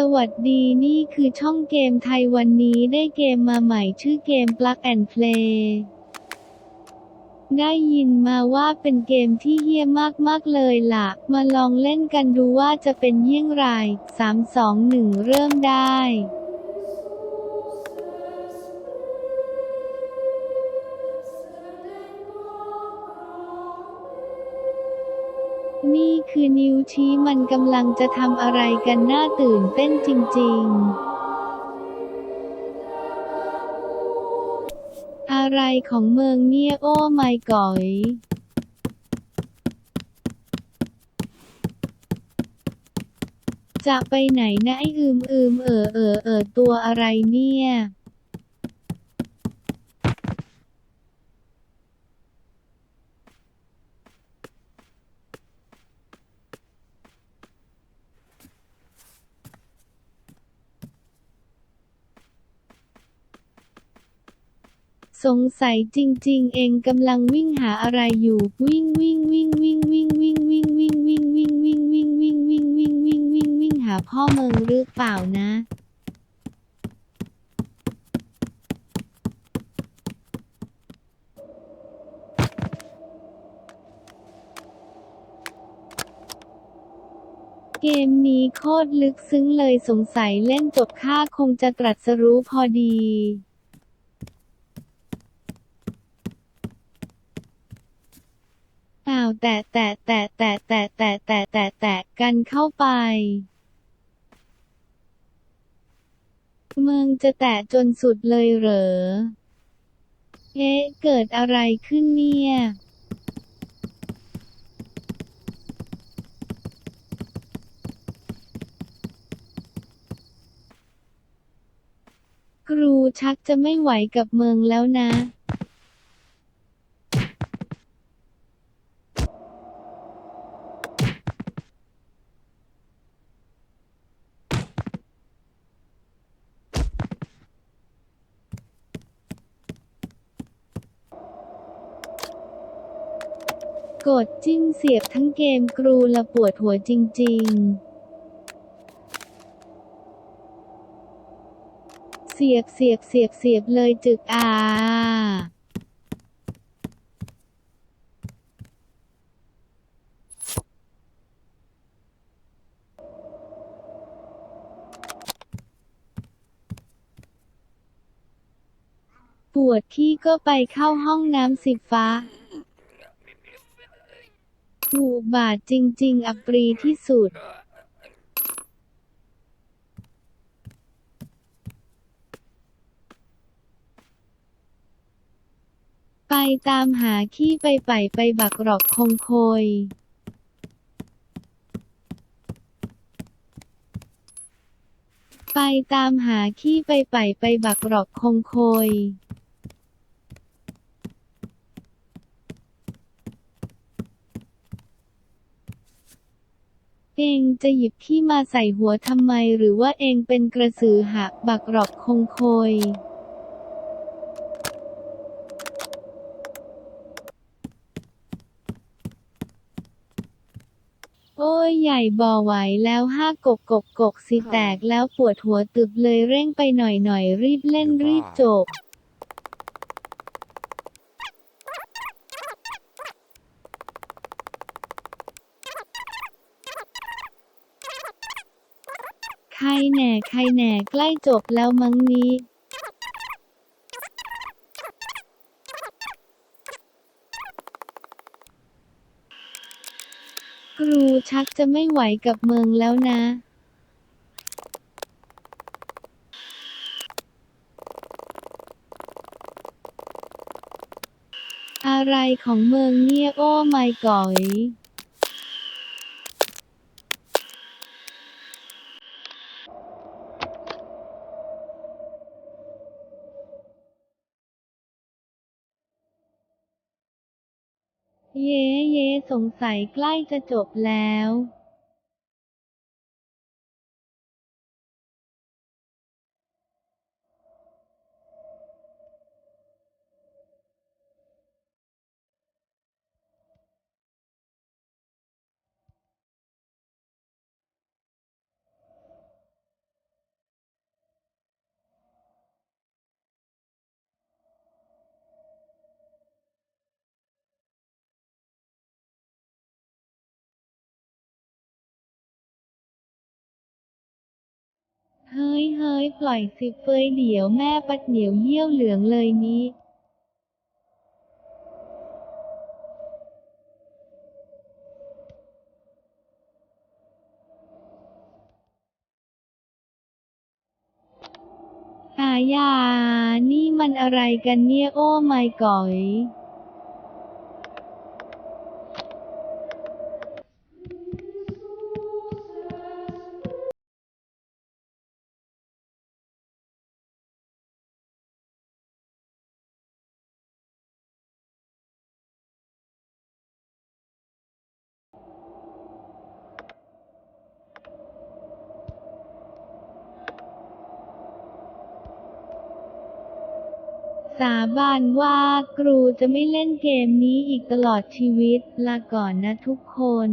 สวัสดีนี่คือช่องเกมไทยวันนี้ได้เกมมาใหม่ชื่อเกม Plug and Play ได้ยินมาว่าเป็นเกมที่เฮี้ยมมากๆเลยล่ะ มาลองเล่นกันดูว่าจะเป็นเยี่ยงไร3 2 1 เริ่มได้ นี่คือนิ้วชี้มันกำลังจะทำอะไรกันน่าตื่นเต้นจริง ๆ อะไรของเมืองเนี่ยโอ้ไม่ก่อยจะไปไหนนะไอ้อืมอืมเออเออเออตัวอะไรเนี่ย สงสัยจริง ๆ เองกำลังวิ่งหาอะไรอยู่ วิ่งวิ่งวิ่งวิ่งวิ่งวิ่งวิ่งวิ่งวิ่งวิ่งวิ่งวิ่งวิ่งวิ่งวิ่งวิ่งวิ่งวิ่งหาพ่อเมืองหรือเปล่านะเกมนี้โคตรลึกซึ้งเลยสงสัยเล่นจบค่าคงจะตรัสรู้พอดีาวแต่แต่แต่แต่แต่แต่แต่แต่แต่กันเข้าไป เมืองจะแตะจนสุดเลยเหรอ เอ๊ะ เกิดอะไรขึ้นเนี่ยครูชักจะไม่ไหวกับเมืองแล้วนะ กดจิ้มเสียบทั้งเกมกรูละปวดหัวจริง ๆเสียบเสียบเสียบเสียบเลยจึกอาปวดขี้ก็ไปเข้าห้องน้ำสิฟ้า อุบาทจริง ๆ อัปรีที่สุด ไปตามหาขี้ไปไปไปบักหรอกคงโคยไปตามหาขี้ไปไปไปบักหรอกคงโคย เองจะหยิบขี้มาใส่หัวทำไมหรือว่าเองเป็นกระสือหักบักหรอกคงคยโอ้ยใหญ่บ่อไหวแล้วห้ากกกกกกสิแตกแล้วปวดหัวตึบเลยเร่งไปหน่อยหน่อยรีบเล่นรีบจบ ใครแหน่ใครแหน่ใกล้จบแล้วมั้งนี้ครูชักจะไม่ไหวกับเมืองแล้วนะ อะไรของเมืองเนี่ยโอ้ไม่ก่อย เย้เย้สงสัยใกล้จะจบแล้ว เฮ้ยเฮ้ยปล่อยสิเฟยเดี๋ยวแม่ปัดเหนียวเยี่ยวเหลืองเลยนี้อายา นี่มันอะไรกันเนี่ย โอ้ไม่ก่อย สาบานว่าครูจะไม่เล่นเกมนี้อีกตลอดชีวิต ลาก่อนนะทุกคน